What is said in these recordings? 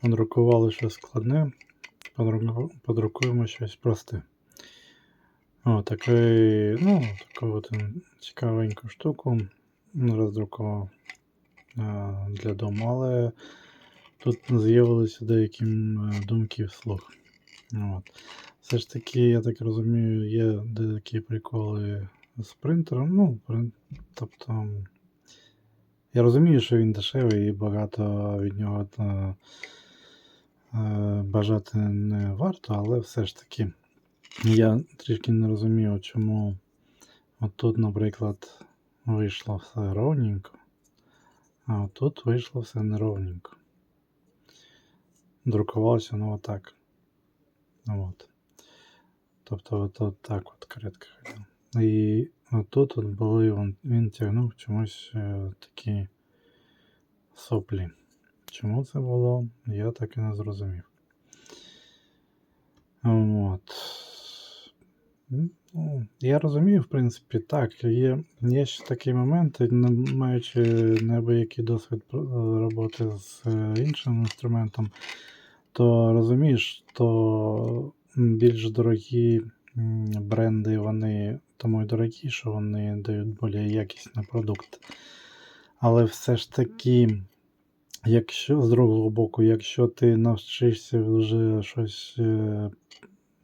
Подрукували щось складне, подрукуємо щось просте. О, такий, ну, таку от цікавеньку штуку роздрукував а, для дому, але тут з'явилися деякі думки вслух. От. Все ж таки, я так розумію, є деякі приколи з принтером. Ну, тобто, я розумію, що він дешевий і багато від нього е, е, бажати не варто, але все ж таки я трішки не розумію, чому от тут, наприклад, вийшло все ровненько, а от тут вийшло все неровненько. Друкувалося воно отак. От. Тобто от, от так от каретка ходила. І отут от були, він, він тягнув чомусь е, такі соплі. Чому це було, я так і не зрозумів. От. Ну, я розумію, в принципі, так. Є, є ще такі моменти, маючи неабиякий досвід е, роботи з е, іншим інструментом, то розумієш, то більш дорогі бренди, вони тому й дорогі, що вони дають більш якісний продукт. Але все ж таки, якщо з другого боку, якщо ти навчишся вже щось е,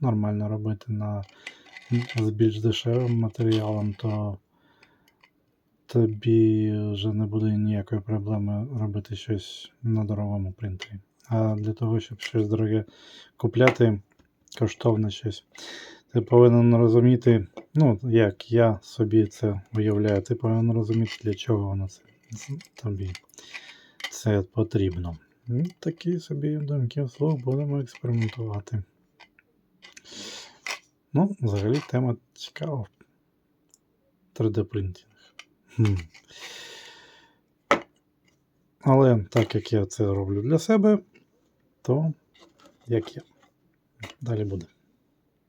нормально робити на з більш дешевим матеріалом, то тобі вже не буде ніякої проблеми робити щось на дорогому принтері. А для того, щоб щось дороге купляти, коштовне щось, ти повинен розуміти, ну, як я собі це уявляю, ти повинен розуміти, для чого воно це тобі це потрібно. Ну, Такі собі думки вслух будемо експериментувати. Ну, взагалі тема цікава. 3D принтинг. Хм. Але так як я це роблю для себе, то як є. Далі буде.